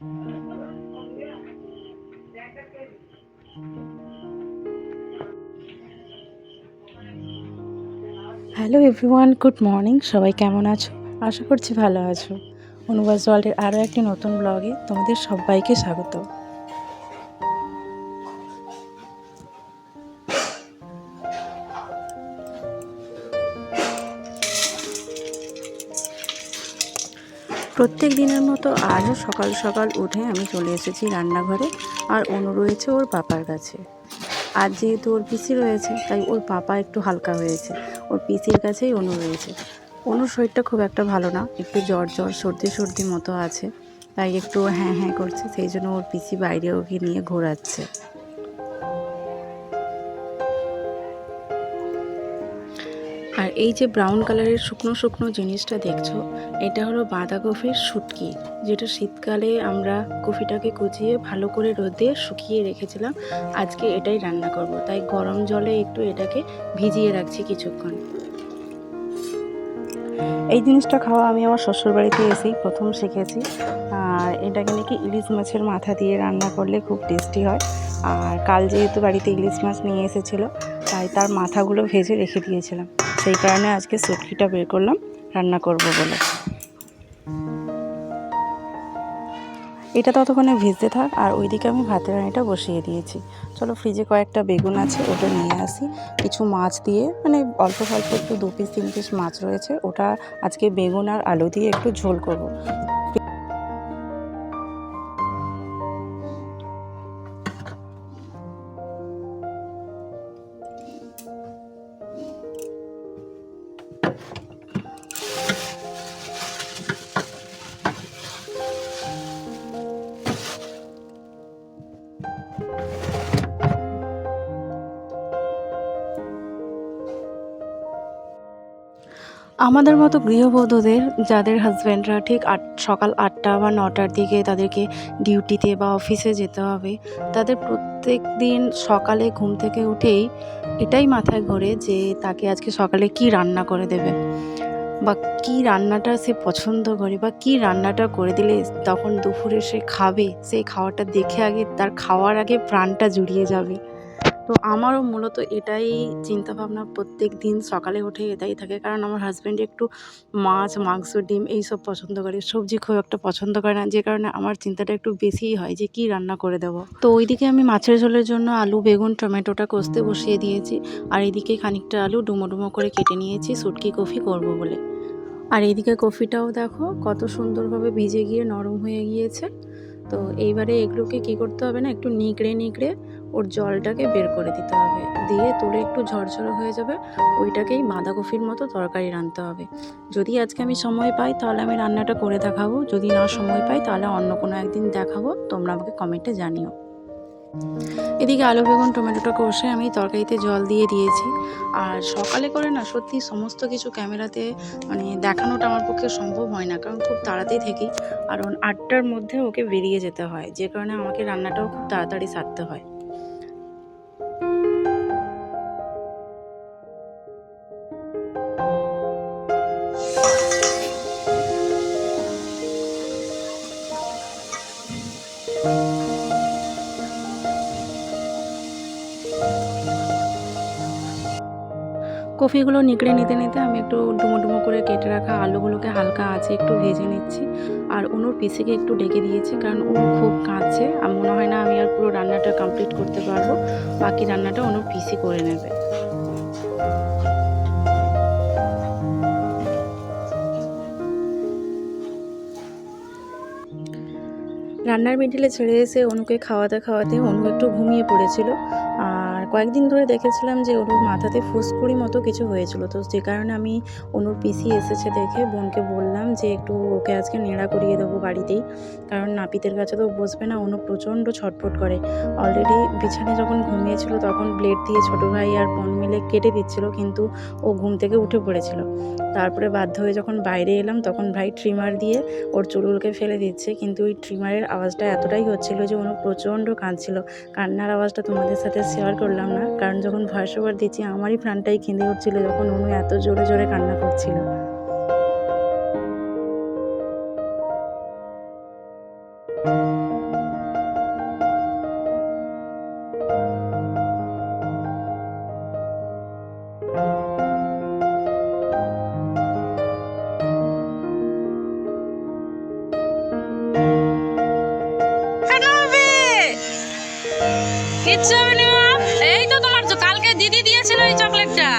Hello everyone good morning সবাই কেমন আছো? আশা করছি ভালো আছো। অনুবাস ওয়ার্ল্ডের আরও একটি নতুন ব্লগে তোমাদের সবাইকে স্বাগত প্রত্যেক দিনের মতো আজও সকাল সকাল উঠে আমি চলে এসেছি রান্নাঘরে আর অনু রয়েছে ওর পাপার কাছে। আর যেহেতু ওর পিসি রয়েছে, তাই ওর পাপা একটু হালকা হয়েছে। ওর পিসির কাছেই অনু রয়েছে। অনুর শরীরটা খুব একটা ভালো না, একটু জ্বর জ্বর, সর্দি সর্দি মতো আছে। তাই একটু হ্যাঁ হ্যাঁ করছে, সেই জন্য ওর পিসি বাইরে ওকে নিয়ে ঘোরাচ্ছে। আর এই যে ব্রাউন কালারের শুকনো শুকনো জিনিসটা দেখছ, এটা হলো বাঁধাকপির শুটকি, যেটা শীতকালে আমরা কফিটাকে কুচিয়ে ভালো করে রোদে শুকিয়ে রেখেছিলাম। আজকে এটাই রান্না করব, তাই গরম জলে একটু এটাকে ভিজিয়ে রাখছি কিছুক্ষণ। এই জিনিসটা খাওয়া আমি আমার শ্বশুরবাড়িতে এসেই প্রথম শিখেছি। আর এটাকে নাকি ইলিশ মাছের মাথা দিয়ে রান্না করলে খুব টেস্টি হয়। আর কাল যেহেতু বাড়িতে ইলিশ মাছ নিয়ে এসেছিল, তাই তার মাথাগুলো ভেজে রেখে দিয়েছিলাম। সেই কারণে আজকে শুটকিটা বের করলাম, রান্না করব বলে। এটা ততক্ষণে ভিজতে থাক, আর ওইদিকে আমি ভাতের হাঁড়িটা বসিয়ে দিয়েছি। চলো ফ্রিজে কয়েকটা বেগুন আছে, ওটা নিয়ে আসি। কিছু মাছ দিয়ে মানে অল্প স্বল্প একটু দু পিস তিন পিস মাছ রয়েছে, ওটা আজকে বেগুন আর আলু দিয়ে একটু ঝোল করব। আমাদের মতো গৃহবধূদের, যাদের হাজব্যান্ডরা ঠিক আট, সকাল আটটা বা নটার দিকে তাদেরকে ডিউটিতে বা অফিসে যেতে হবে, তাদের প্রত্যেক দিন সকালে ঘুম থেকে উঠেই এটাই মাথায় ঘোরে যে তাকে আজকে সকালে কি রান্না করে দেবে। বা কি রান্নাটা সে পছন্দ করে বা কি রান্নাটা করে দিলে তখন দুপুরে সে খাবে সেই খাওয়াটা দেখে আগে, তার খাওয়ার আগে প্রাণটা জুড়িয়ে যাবে। তো আমারও মূলত এটাই চিন্তাভাবনা প্রত্যেক দিন সকালে উঠে এটাই থাকে। কারণ আমার হাজব্যান্ড একটু মাছ, মাংস, ডিম এইসব পছন্দ করে। সবজি খুব একটা পছন্দ করে না। যে কারণে আমার চিন্তাটা একটু বেশিই হয় যে কি রান্না করে দেবো। তো ওইদিকে আমি মাছের ঝোলের জন্য আলু, বেগুন, টমেটোটা কষতে বসিয়ে দিয়েছি। আর এইদিকে খানিকটা আলু ডুমো ডুমো করে কেটে নিয়েছি। সুটকি, কফি করব বলে। আর এইদিকে কফিটাও দেখো কত সুন্দরভাবে ভিজে গিয়ে নরম হয়ে গিয়েছে। তো এইবারে এগুলোকে কি করতে হবে না? একটু নিগড়ে নিগড়ে ওর জলটাকে বের করে দিতে হবে। দিয়ে তুলে একটু ঝরঝরে হয়ে যাবে, ওইটাকেই বাঁধাকপির মতো তরকারি রাঁধতে হবে। যদি আজকে আমি সময় পাই, তাহলে আমি রান্নাটা করে দেখাবো। যদি না সময় পাই, তাহলে অন্য কোনো একদিন দেখাবো। তোমরা আমাকে কমেন্টে জানিও। এদিকে আলু, বেগুন, টমেটোটা কষে আমি তরকারিতে জল দিয়ে দিয়েছি। আর সকালে করে না, সত্যি সমস্ত কিছু ক্যামেরাতে মানে দেখানোটা আমার পক্ষে সম্ভব হয় না, কারণ খুব তাড়াতাড়ি থাকি কারণ আটটার মধ্যে ওকে বেরিয়ে যেতে হয়, যে কারণে আমাকে রান্নাটাও খুব তাড়াতাড়ি সারতে হয়। কফিগুলো নিকড়ে নিতে নিতে আমি একটু ডুমো ডুমো করে কেটে রাখা আলুগুলোকে হালকা আছে একটু ভেজে নিচ্ছি। আর অনুর পিসিকে একটু ডেকে দিয়েছি কারণ অনু খুব কাঁদছে। আর মনে হয় না আমি আর পুরো রান্নাটা কমপ্লিট করতে পারব। বাকি রান্নাটা অনুর পিসি করে নেবে। রান্নার মিডিলে ছেড়ে এসে অনুকে খাওয়াতে খাওয়াতে অনু একটু ঘুমিয়ে পড়েছিল। কয়েকদিন ধরে দেখেছিলাম যে অনুর মাথাতে ফুসকুড়ি মতো কিছু হয়েছিল। তো যে কারণে আমি অনুর পিসি এসেছে দেখে বোনকে বললাম যে একটু ওকে আজকে নেড়া করিয়ে দেবো বাড়িতেই। কারণ নাপিতের কাছে তো বসবে না, অনু প্রচণ্ড ছটফট করে। অলরেডি বিছানে যখন ঘুমিয়েছিল তখন ব্লেড দিয়ে ছোটো ভাই আর বোন মিলে কেটে দিচ্ছিল, কিন্তু ও ঘুম থেকে উঠে পড়েছিল। তারপরে বাধ্য হয়ে যখন বাইরে এলাম, তখন ভাই ট্রিমার দিয়ে ওর চুলগুলোকে ফেলে দিচ্ছে। কিন্তু ওই ট্রিমারের আওয়াজটা এতটাই হচ্ছিল যে অনু প্রচণ্ড কাঁদছিল। কান্নার আওয়াজটা তোমাদের সাথে শেয়ার করলাম না, কারণ যখন ভয়েস ওভার দিচ্ছি, আমারই প্রাণটাই কেঁদে উঠছিল যখন অনু এত জোরে জোরে কান্না করছিল। কিচ্ছু এই তো তোমার কালকে দিদি দিয়েছিল এই চকলেটটা।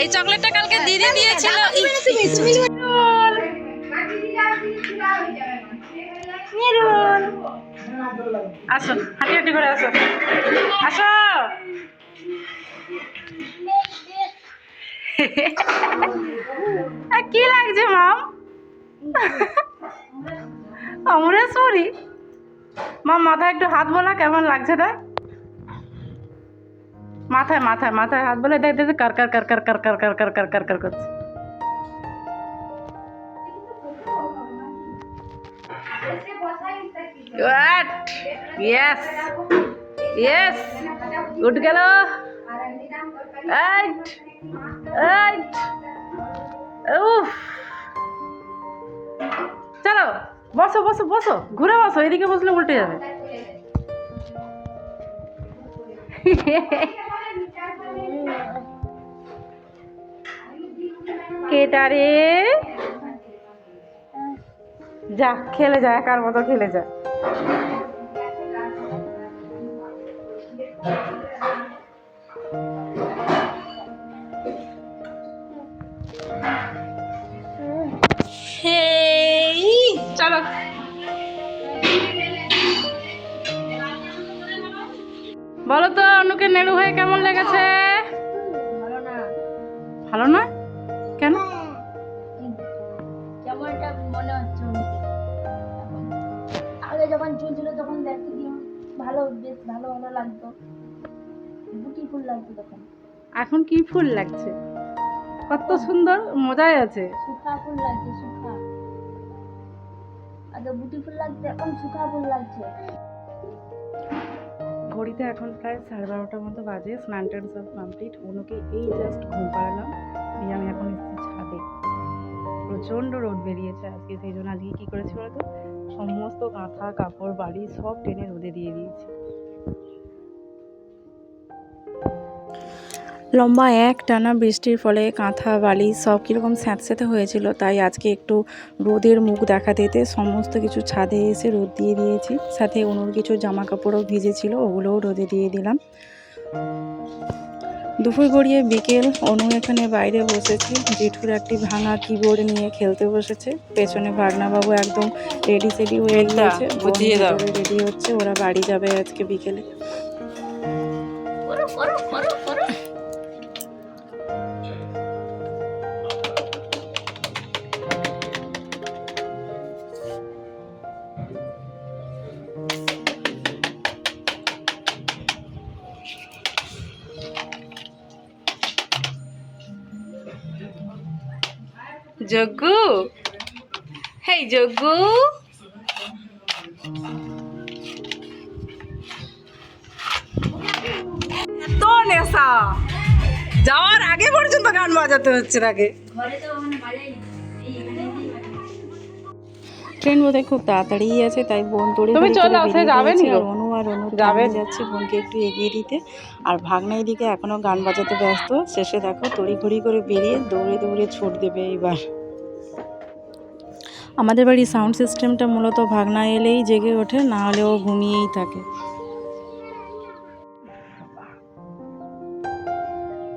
এই চকলেটটা কালকে দিদি দিয়েছিল। আসো হাঁটি হাঁটি করে আসো। আসো। কি লাগছে মাম? অমরেশ্বরী মা মাথায় একটু হাত বলা কেমন লাগছে রে মাথায় মাথায় মাথায় হাত বলে দেখ দেখ কার কার কার কার কার কার কার কার কার কার কার করছে What? Yes. Yes. উঠ গেল Right. Right. উফ চলো বসো বসো বসো ঘুরে বসো এদিকে বসলে উল্টে যাবে কেটারে যা খেলে যা একার মতো খেলে যা। চলো। বলো তো অনুকে নেড়ু হয়ে কেমন লেগেছে? ভালো না। ভালো ভালো লাগতো। বিউটিফুল লাগতো তখন? এখন কি ফুল লাগছে? কত সুন্দর মজাই আছে। সুখা ফুল লাগছে সুখা। আগে বুটি ফুল লাগছে এখন সুখা ফুল লাগছে। ঘড়িতে এখন প্রায় সাড়ে বারোটার মতো বাজে স্নান টান সব কমপ্লিট অনুকে এই জাস্ট ঘুম পাড়ালাম দিয়ে আমি এখন এসেছি ছাদে। প্রচণ্ড রোদ বেরিয়েছে আজকে সেই জন্য আজকে কী করেছি বলতো? সমস্ত কাঁথা কাপড় বাড়ি সব টেনে রোদে দিয়ে দিয়েছি। লম্বা এক টানা বৃষ্টির ফলে কাঁথা, বালি সব কীরকম স্যাঁতস্যাঁতে হয়েছিল, তাই আজকে একটু রোদের মুখ দেখা দিতে সমস্ত কিছু ছাদে এসে রোদ দিয়ে দিয়েছি। সাথে অনুর কিছু জামা কাপড়ও ভিজেছিল, ওগুলোও রোদে দিয়ে দিলাম। দুপুর গড়িয়ে বিকেল অনু এখানে বাইরে বসেছে। জেঠুর একটি ভাঙা কিবোর্ড নিয়ে খেলতে বসেছে। পেছনে ভাগনাবাবু একদম রেডি সেডি হয়ে গিয়েছে। বুঝিয়ে রেডি হচ্ছে। ওরা বাড়ি যাবে আজকে বিকেলে। যজ্ঞু হেই যজ্ঞু তো নেশা। যাওয়ার আগে পর্যন্ত গান বাজাতে হচ্ছে তাকে। না ট্রেন বোধহয় খুব তাড়াতাড়ি আছে তাই বোন তোড়ে তুমি চলে আসে যাবে নি আর গো? অনু আর যাবে যাবে বোনকে একটু এগিয়ে দিতে। আর ভাগনা এদিকে এখনও গান বাজাতে ব্যস্ত। শেষে দেখো তড়ি ঘড়ি করে বেরিয়ে দৌড়ে দৌড়ে ছুট দেবে এইবার। আমাদের বাড়ির সাউন্ড সিস্টেমটা মূলত ভাগনা এলেই জেগে ওঠে না হলে ও ঘুমিয়েই থাকে।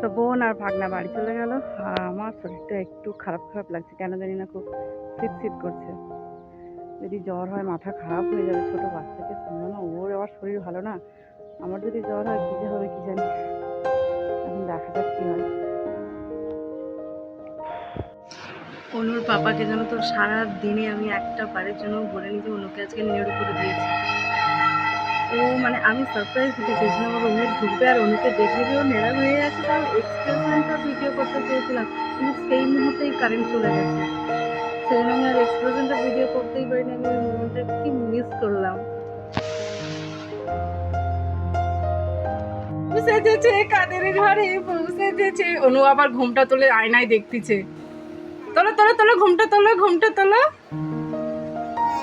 তো বোন আর ভাগনা বাড়ি চলে গেল। আমার শরীরটা একটু খারাপ খারাপ লাগছে কেন জানি না খুব শীত শীত করছে। যদি জ্বর হয়, মাথা খারাপ হয়ে যাবে ছোট বাচ্চাকে সামলানো ওর আবার শরীর ভালো না। আমার যদি জ্বর হয়, কী যে হবে কি জানি। এখন দেখা যাক কী হয়। অনুর পাপাকে যেন তো সারা দিনে আমি একটা বারের জন্য বলে নিতে অনুকে আজকে নেড়ু করে দিয়েছি। ও মানে আমি সারপ্রাইজ দিতে চেয়েছিলাম ওর রুমে ঢুকবে আর অনুকে দেখবে যে ও নেড়া হয়ে আছে, তার এক্সপ্রেশনটা ভিডিও করতে চেয়েছিলাম। কিন্তু সেই মুহূর্তেই কারেন্ট চলে গেছে। এক্সপ্রেশনটা ভিডিও করতেই পারিনি, আমি ওই কি মিস করলাম। সেজেছে, কাদের ঘরে সেজেছে, অনু আবার ঘুমটা তুলে আয়নায় দেখতেছে। তোলো তোলো তোলো, ঘুমটা তোলো ঘুমটা তোলো।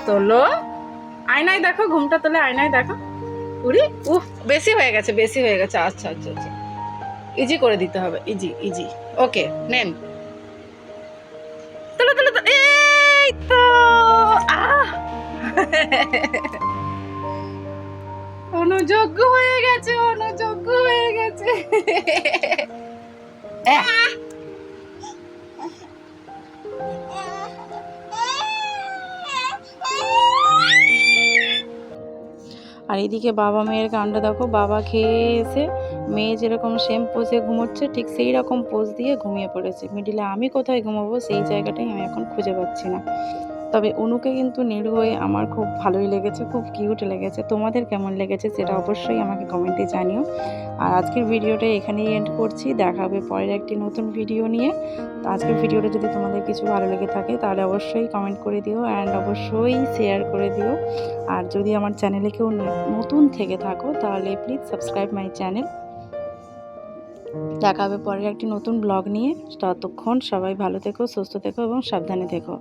তোলো। আয়নায় দেখো, ঘুমটা তোলে আয়নায় দেখো। উড়ি উফ, বেশি হয়ে গেছে, বেশি হয়ে গেছে। আচ্ছা আচ্ছা আচ্ছা। ইজি করে দিতে হবে ইজি ইজি ওকে নেন। তো অনুযোগ্য হয়ে গেছে, অনুযোগ্য হয়ে গেছে! আর এদিকে বাবা মেয়ের কাণ্ড দেখো, বাবা খেয়ে এসে মেয়ে যেরকম সেম পোজে ঘুমোচ্ছে, ঠিক সেই রকম পোজ দিয়ে ঘুমিয়ে পড়েছে। মিডিলে আমি কোথায় ঘুমাবো, সেই জায়গাটাই আমি এখন খুঁজে পাচ্ছি না। তবে অনুকে কিন্তু নীল হয়ে আমার খুব ভালোই লেগেছে, খুব কিউট লেগেছে। তোমাদের কেমন লেগেছে সেটা অবশ্যই আমাকে কমেন্টে জানিও। আর আজকের ভিডিওটা এখানেই এন্ড করছি। দেখা হবে পরের একটি নতুন ভিডিও নিয়ে। তো আজকের ভিডিওটা যদি তোমাদের কিছু ভালো লেগে থাকে, তাহলে অবশ্যই কমেন্ট করে দিও অ্যান্ড অবশ্যই শেয়ার করে দিও। আর যদি আমার চ্যানেলে কেউ নতুন থেকে থাকো, তাহলে প্লিজ সাবস্ক্রাইব মাই চ্যানেল দেখা হবে পরের একটি নতুন ব্লগ নিয়ে। ততক্ষণ সবাই ভালো থেকো, সুস্থ থেকো এবং সাবধানে থেকো।